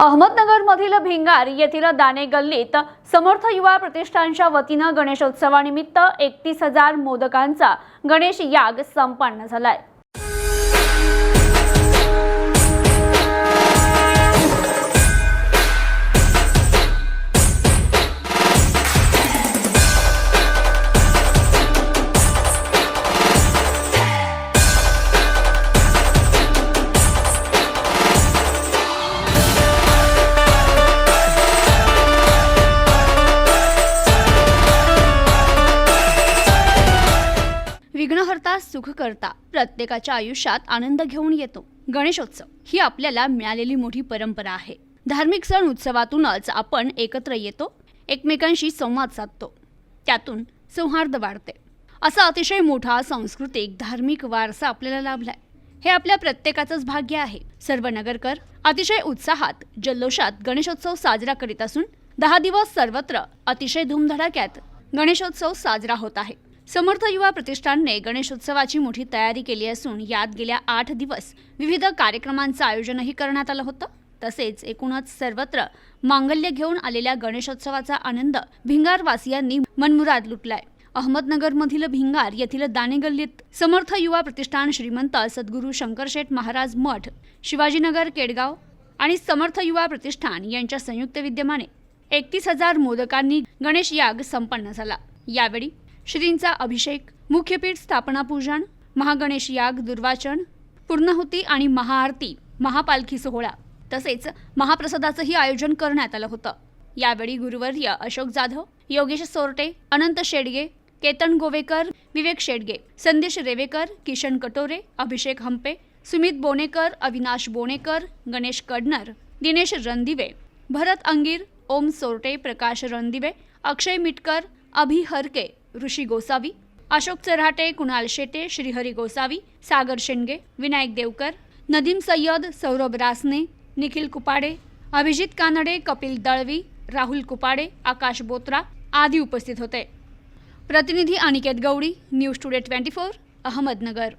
अहमदनगरमधील भिंगार येथील दाने गल्लीत समर्थ युवा प्रतिष्ठानच्या वतीनं गणेशोत्सवानिमित्त एकतीस हजार मोदकांचा गणेश याग संपन्न झालाय. तास सुख करता प्रत्येकाच्या आयुष्यात आनंद घेऊन येतो. गणेशोत्सव ही आपल्याला मिळालेली मोठी परंपरा आहे. धार्मिक सण उत्सवातूनच आपण एकत्र येतो एकमेकांशी संवाद साधतो त्यातून सौहार्द वाढते. असा अतिशय मोठा सांस्कृतिक धार्मिक वारसा आपल्याला लाभलाय. हे आपल्या प्रत्येकाचंच भाग्य आहे. सर्व नगरकर अतिशय उत्साहात जल्लोषात गणेशोत्सव साजरा करीत असून दहा दिवस सर्वत्र अतिशय धूमधडाक्यात गणेशोत्सव साजरा होत आहे. समर्थ युवा प्रतिष्ठानने गणेशोत्सवाची मोठी तयारी केली असून यात गेल्या आठ दिवस विविध कार्यक्रमांचं आयोजनही करण्यात आलं होतं. तसेच एकूणच सर्वत्र मांगल्य घेऊन आलेल्या गणेशोत्सवाचा आनंद भिंगारवासियांनी मनमुराद लुटलाय. अहमदनगरमधील भिंगार येथील दाणे गल्लीत समर्थ युवा प्रतिष्ठान श्रीमंत सद्गुरू शंकरशेठ महाराज मठ शिवाजीनगर केडगाव आणि समर्थ युवा प्रतिष्ठान यांच्या संयुक्त विद्यमाने एकतीस हजार मोदकांनी गणेश याग संपन्न झाला. यावेळी श्रींचा अभिषेक मुख्यपीठ स्थापना पूजन महागणेश याग दुर्वाचन पूर्णाहुती आणि महाआरती महापालखी सोहळा तसेच महाप्रसादाचंही आयोजन करण्यात आलं होतं. यावेळी गुरुवर्य अशोक जाधव योगेश सोरटे अनंत शेडगे केतन गोवेकर विवेक शेडगे संदेश रेवेकर किशन कटोरे अभिषेक हंपे सुमित बोनेकर अविनाश बोनेकर गणेश कडनर दिनेश रणदिवे भरत अंगीर ओम सोरटे प्रकाश रणदिवे अक्षय मिटकर अभि हरके ऋषी गोसावी अशोक चराटे कुणाल शेटे श्रीहरी गोसावी सागर शेंडगे विनायक देवकर नदीम सय्यद सौरभ रासने निखिल कुपाडे अभिजित कानडे कपिल दळवी राहुल कुपाडे आकाश बोत्रा आदी उपस्थित होते. प्रतिनिधी Aniket Gaudi news today twenty four Ahmednagar.